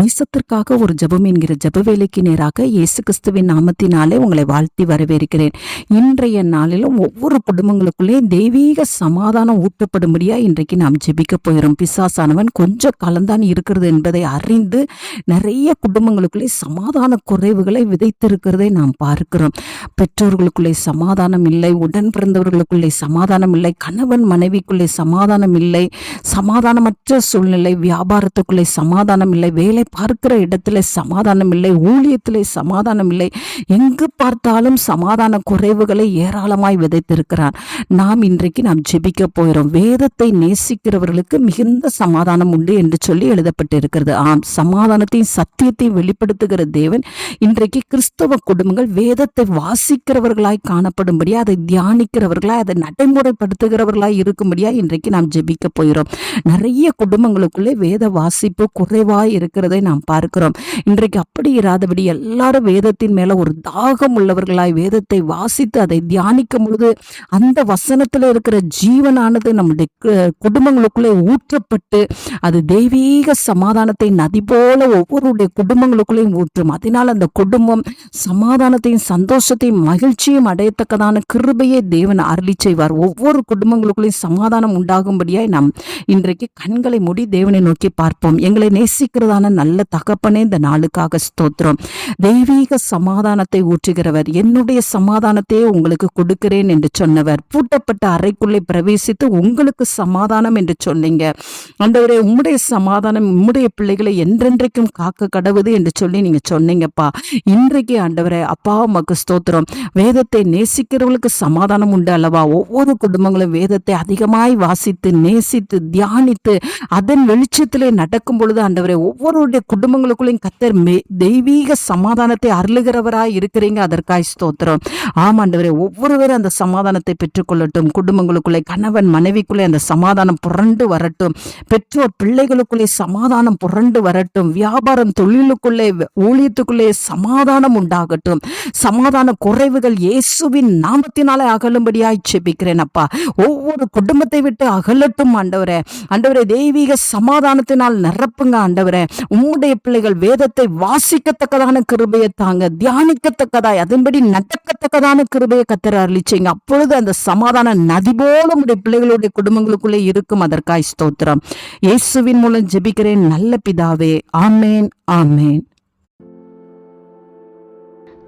தேசத்திற்காக ஒரு ஜெபம் என்கிற ஜப வேலைக்கு நேராக இயேசு கிறிஸ்துவின் நாமத்தினாலே உங்களை வாழ்த்தி வரவேற்கிறேன். இன்றைய நாளிலும் ஒவ்வொரு குடும்பங்களுக்குள்ளே தெய்வீக சமாதானம் ஊட்டப்படும்படியா இன்றைக்கு நாம் ஜெபிக்க போயிடும் பிசாசானவன் கொஞ்சம் கலந்தான் இருக்கிறது என்பதை அறிந்து நிறைய குடும்பங்களுக்குள்ளே சமாதான குறைவுகளை விதைத்திருக்கிறதை நாம் பார்க்கிறோம். பெற்றோர்களுக்குள்ளே சமாதானம் இல்லை உடன் பிறந்தவர்களுக்குள்ளே சமாதானம் இல்லை கணவன் மனைவிக்குள்ளே சமாதானம் இல்லை சமாதானமற்ற சூழ்நிலை வியாபாரத்துக்குள்ளே சமாதானம் இல்லை வேலை பார்க்கிற இடத்துல சமாதானம் இல்லை ஊழியத்தில் சமாதானம் இல்லை எங்கு பார்த்தாலும் சமாதான குறைவுகளை ஏராளமாய் விதைத்திருக்கிறார். நாம் இன்றைக்கு நாம் ஜெபிக்க போகிறோம். வேதத்தை நேசிக்கிறவர்களுக்கு மிகுந்த சமாதானம் உண்டு என்று சொல்லி எழுதப்பட்டிருக்கிறது. ஆம் சமாதானத்தையும் சத்தியத்தையும் வெளிப்படுத்துகிற தேவன் இன்றைக்கு கிறிஸ்தவ குடும்பங்கள் வேதத்தை வாசிக்கிறவர்களாய் காணப்படும்படியா அதை தியானிக்கிறவர்களாய் அதை நடைமுறைப்படுத்துகிறவர்களாய் இருக்கும்படியா இன்றைக்கு நாம் ஜெபிக்க போகிறோம். நிறைய குடும்பங்களுக்குள்ளே வேத வாசிப்பு குறைவாய் இருக்கிறது. நாம் பார்க்கிறோம். இன்றைக்கு அப்படி இராதபடி எல்லாரும் வேதத்தின் மேல ஒரு தாகம் உள்ளவர்களாய் வேதத்தை வாசித்து அதை தியானிக்கும் பொழுது அந்த வசனத்துல இருக்கிற ஜீவனானது நம்முடைய குடும்பங்களுக்குள்ளே ஊற்றப்பட்டு அது தெய்வீக சமாதானத்தை நதி போல ஒவ்வொருடைய குடும்பங்களுக்குள்ளேயும் ஊற்றும். அதனால் அந்த குடும்பம் சமாதானத்தையும் சந்தோஷத்தையும் மகிழ்ச்சியும் அடையத்தக்கதான கிருபையை தேவன் அருளி செய்வார். ஒவ்வொரு குடும்பங்களுக்குள்ளேயும் சமாதானம் உண்டாகும்படியாய் நாம் இன்றைக்கு கண்களை மூடி தேவனை நோக்கி பார்ப்போம். எங்களை நேசிக்கிறதான நல்ல தகப்பனே இந்த நாளுக்காக ஸ்தோத்திரம். தெய்வீக சமாதானத்தை ஊற்றுகிறவர். என்னுடைய சமாதானத்தையே உங்களுக்கு கொடுக்கிறேன் என்று சொன்னவர். பூட்டப்பட்ட அறைக்குள்ளே பிரவேசித்து உங்களுக்கு சமாதானம் என்று சொன்னீங்க. அந்தவரே உம்முடைய சமாதானம் உம்முடைய பிள்ளைகளை என்றென்றைக்கும் காக்க கடவுது என்று சொல்லி நீங்க சொன்னீங்கப்பா. இன்றைக்கு ஆண்டவரே அப்பா உமக்கு ஸ்தோத்திரம். வேதத்தை நேசிக்கிறவர்களுக்கு சமாதானம் உண்டு அல்லவா? ஒவ்வொரு குடும்பங்களும் வேதத்தை அதிகமாய் வாசித்து நேசித்து தியானித்து அதன் வெளிச்சத்திலே நடக்கும் பொழுது ஆண்டவரே ஒவ்வொருடைய குடும்பங்களுக்குள்ளேயும் கத்தர் மே தெய்வீக சமாதானத்தை அருளுகிறவராய் இருக்கிறீங்க. அதற்காய் ஸ்தோத்திரம். ஆமாண்டவரே ஒவ்வொருவரும் அந்த சமாதானத்தை பெற்றுக்கொள்ளட்டும். குடும்பங்களுக்குள்ளே கணவன் மனைவிக்குள்ளே அந்த சமாதானம் புரண்டு வரட்டும். பெற்றோர் பிள்ளைகளுக்குள்ளே சமாதானம் புரண்டு வரட்டும். வியாபாரம் தொழிலுக்குள்ளே ஊழியத்துக்குள்ளே சமாதானம் உண்டாகட்டும். சமாதான குறைவுகள் இயேசுவின் நாமத்தினாலே அகலும்படியாய் செபிக்கிறேன் அப்பா. ஒவ்வொரு குடும்பத்தை விட்டு அகலட்டும் ஆண்டவரே. ஆண்டவரே தெய்வீக சமாதானத்தினால் நிரப்புங்க ஆண்டவரே. உம்முடைய பிள்ளைகள் வேதத்தை வாசிக்கத்தக்கதான கிருபையை தாங்க தியானிக்கத்தக்கதாய் அதன்படி நடக்கத்தக்கதான கிருபையை கத்திர அருளிச்சீங்க. அப்பொழுது அந்த சமாதான நதி போல உடைய பிள்ளைகளுடைய குடும்பங்களுக்குள்ளே இருக்கும் அதற்காய் ஸ்தோத்திரம். இயேசுவின் மூலம் ஜெபிக்கிறேன் நல்ல பிதாவே. ஆமேன் ஆமேன்.